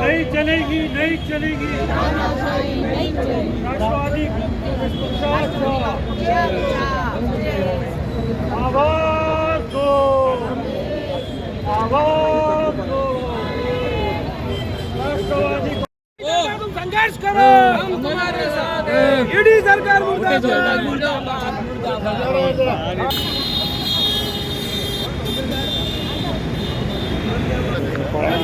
नहीं चलेगी नहीं चलेगी। राष्ट्रवादी आवाज़ दो। आवाज़ दो। राष्ट्रवादी संघर्ष करो हम तुम्हारे साथ ईडी सरकार मुर्दाबाद मुर्दाबाद।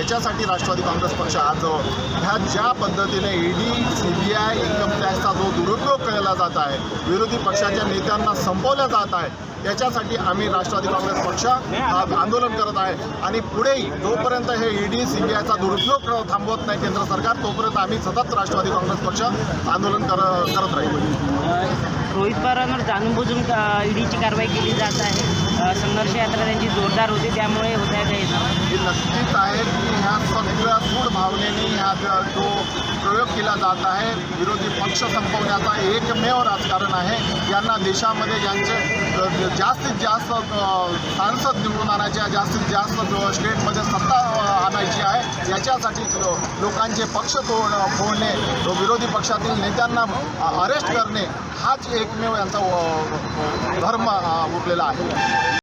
याच्यासाठी राष्ट्रवादी काँग्रेस पक्ष आज ह्या ज्या पद्धतीने ईडी आय इन्कम टॅक्सचा जो दुरुपयोग केला जात आहे विरोधी पक्षाच्या नेत्यांना संपवल्या जात आहे याच्यासाठी आम्ही राष्ट्रवादी काँग्रेस पक्ष आंदोलन करत आहे. आणि पुढेही जोपर्यंत हे ईडी सीबीआयचा दुरुपयोग थांबवत नाही केंद्र सरकार तोपर्यंत आम्ही सतत राष्ट्रवादी काँग्रेस पक्ष आंदोलन कर करत राहील. रोहित पवारांवर जाणून बुजून ईडीची कारवाई केली जात आहे. संघर्ष यात्रा त्यांची जोरदार होती त्यामुळे होत आहे काही हे नक्कीच आहे की ह्या सगळ्या सूड भावनेने ह्या जो प्रयोग केला जात आहे विरोधी पक्ष संपवण्याचा एकमेव राजकारण आहे. यांना देशामध्ये ज्यांचे जास्तीत जास्त सांसद निवडून आणायच्या जास्तीत जास्त जो स्टेटमध्ये सत्ता आणायची आहे. याच्यासाठी लोकांचे पक्ष तोड फोडणे तो विरोधी पक्षातील नेत्यांना अरेस्ट करणे हाच एकमेव यांचा धर्म उरलेला आहे.